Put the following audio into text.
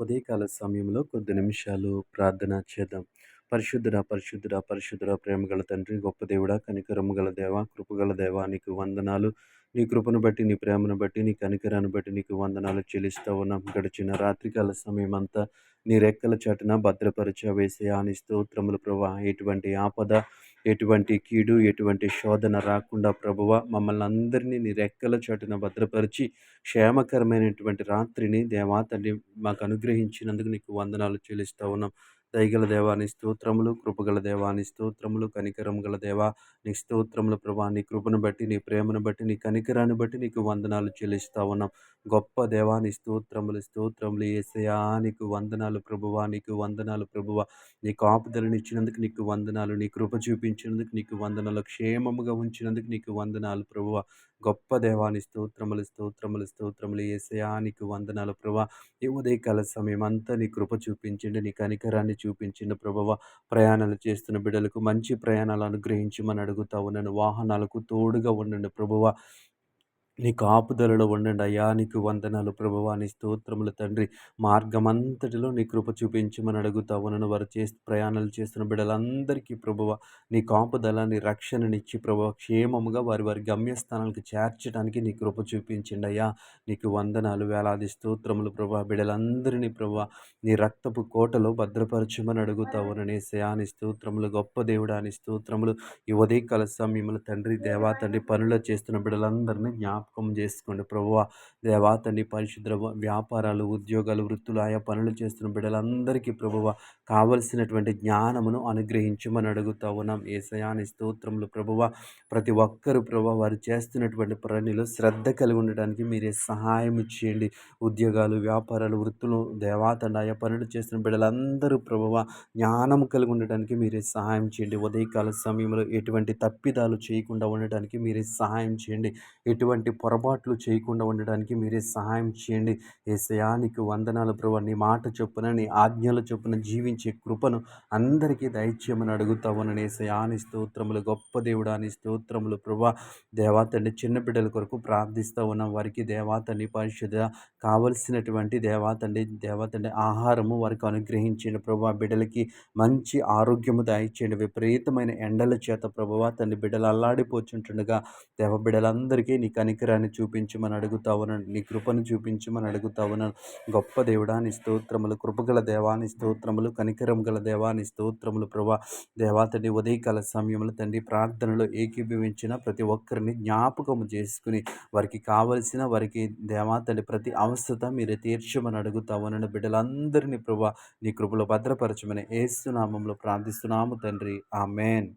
ఉదయకాల సమయంలో కొద్ది నిమిషాలు ప్రార్థన చేద్దాం. పరిశుద్ధుడ పరిశుద్ధుడ పరిశుద్ధుడ ప్రేమ గల తండ్రి గొప్ప దేవుడ కనికరము గల దేవ కృపగల దేవ నీకు వందనాలు. నీ కృపను బట్టి నీ ప్రేమను బట్టి నీ కనికరాన్ని బట్టి నీకు వందనాలు చెల్లిస్తూ ఉన్నాం. గడిచిన రాత్రికాల సమయం అంతా నీ రెక్కల చాటున భద్రపరిచ వేసే ఆని స్తోత్రములు ప్రభా. ఎటువంటి ఆపద ఎటువంటి కీడు ఎటువంటి శోధన రాకుండా ప్రభువ మమ్మల్ని అందరినీ నీ రెక్కల చాటున భద్రపరిచి క్షేమకరమైనటువంటి రాత్రిని దేవా మాకు అనుగ్రహించినందుకు నీకు వందనాలు చెల్లిస్తూ ఉన్నాం. దయగల దేవాని స్తోత్రములు కృపగల దేవాని స్తోత్రములు కనికరం గల దేవా నీ స్తోత్రములు ప్రభా నీ కృపను బట్టి నీ ప్రేమను బట్టి నీ కనికరాన్ని బట్టి నీకు వందనాలు చెల్లిస్తా ఉన్నాం. గొప్ప దేవాని స్తోత్రములు స్తోత్రములు ఏసయా నీకు వందనాలు ప్రభువా నీకు వందనాలు ప్రభువ. నీ కాపుదలను ఇచ్చినందుకు నీకు వందనాలు నీ కృప చూపించినందుకు నీకు వందనాలు క్షేమముగా ఉంచినందుకు నీకు వందనాలు ప్రభువ. గొప్ప దేవాని స్తోత్రములు స్తోత్రములు స్తోత్రములు. ఏసయానికి వందనాలు ప్రభా. ఈ ఉదయకాల సమయం అంతా నీ కృప చూపించండి నీ కనికరాన్ని చూపించిండు ప్రభవ. ప్రయాణాలు చేస్తున్న బిడ్డలకు మంచి ప్రయాణాలు అనుగ్రహించమని అడుగుతా ఉన్నాను. వాహనాలకు తోడుగా ఉండండి ప్రభువ. నీ కాపుదలలో ఉండండి. అయ్యా నీకు వందనాలు. ప్రభువా నీ స్తోత్రములు తండ్రి. మార్గమంతటిలో నీ కృప చూపించమని అడుగుతావు నన్ను వారు చేస్తూ ప్రయాణాలు చేస్తున్న బిడ్డలందరికీ ప్రభువ నీ కాపుదల నీ రక్షణనిచ్చి ప్రభువ క్షేమముగా వారి వారి గమ్యస్థానాలకు చేర్చడానికి నీ కృప చూపించండి. అయ్యా నీకు వందనాలు వేలాది స్తోత్రములు ప్రభా బిడ్డలందరినీ ప్రభా నీ రక్తపు కోటలో భద్రపరచమని అడుగుతావు ననేసయా నీ స్తోత్రములు గొప్ప దేవుడాని స్తోత్రములు ఈ ఉదయకాల సమయములు తండ్రి దేవా తండ్రి పనులు చేస్తున్న బిడ్డలందరినీ జ్ఞాపకం జ్ఞాపకం చేసుకోండి. ప్రభువ దేవా తండ్రి పరిశుద్ర వ్యాపారాలు ఉద్యోగాలు వృత్తులు ఆయా పనులు చేస్తున్న బిడ్డలందరికీ ప్రభువ కావలసినటువంటి జ్ఞానమును అనుగ్రహించమని అడుగుతా ఉన్నాం. ఏసయాని స్తోత్రములు ప్రభువ ప్రతి ఒక్కరు ప్రభు వారు చేస్తున్నటువంటి ప్రణిలో శ్రద్ధ కలిగి ఉండడానికి మీరే సహాయం చేయండి. ఉద్యోగాలు వ్యాపారాలు వృత్తులు దేవాతండ ఆయా పనులు చేస్తున్న బిడ్డలందరూ ప్రభువ జ్ఞానం కలిగి ఉండడానికి మీరే సహాయం చేయండి. ఉదయకాల సమయంలో ఎటువంటి తప్పిదాలు చేయకుండా ఉండటానికి మీరే సహాయం చేయండి. ఎటువంటి పొరపాట్లు చేయకుండా ఉండడానికి మీరే సహాయం చేయండి. ఏసయానికి వందనాలు ప్రభు. నీ మాట చొప్పున నీ ఆజ్ఞల చొప్పున జీవించే కృపను అందరికీ దయచేయమని అడుగుతా ఉన్నాను. ఏసయాని స్తోత్రములు గొప్ప దేవుడాని స్తోత్రములు ప్రభా. దేవాతండి చిన్న బిడ్డల కొరకు ప్రార్థిస్తూ ఉన్నాం. వారికి దేవాతండి పరిశుద్ధ కావలసినటువంటి దేవాతండి దేవాతండి ఆహారము వారికి అనుగ్రహించండి ప్రభా. బిడ్డలకి మంచి ఆరోగ్యము దయచేయండి. విపరీతమైన ఎండల చేత ప్రభువ తండ్రి బిడ్డలు అల్లాడిపోచుంటుండగా దేవ బిడ్డలందరికీ నీ కనికర కనికరాన్ని చూపించమని అడుగుతావునని నీ కృపను చూపించమని అడుగుతావునని గొప్ప దేవుడాని స్తోత్రములు కృపగల దేవాని స్తోత్రములు కనికరం గల దేవాని స్తోత్రములు ప్రభా. దేవా తండ్రి ఉదయకాల సమయంలో తండ్రి ప్రార్థనలో ఏకీభవించిన ప్రతి ఒక్కరిని జ్ఞాపకము చేసుకుని వారికి కావలసిన వారికి దేవా తండ్రి ప్రతి అవస్థత మీరు తీర్చమని అడుగుతావునని బిడ్డలందరినీ ప్రభా నీ కృపలో భద్రపరచమని ఏసునామంలో ప్రార్థిస్తున్నాము తండ్రి. ఆమెన్.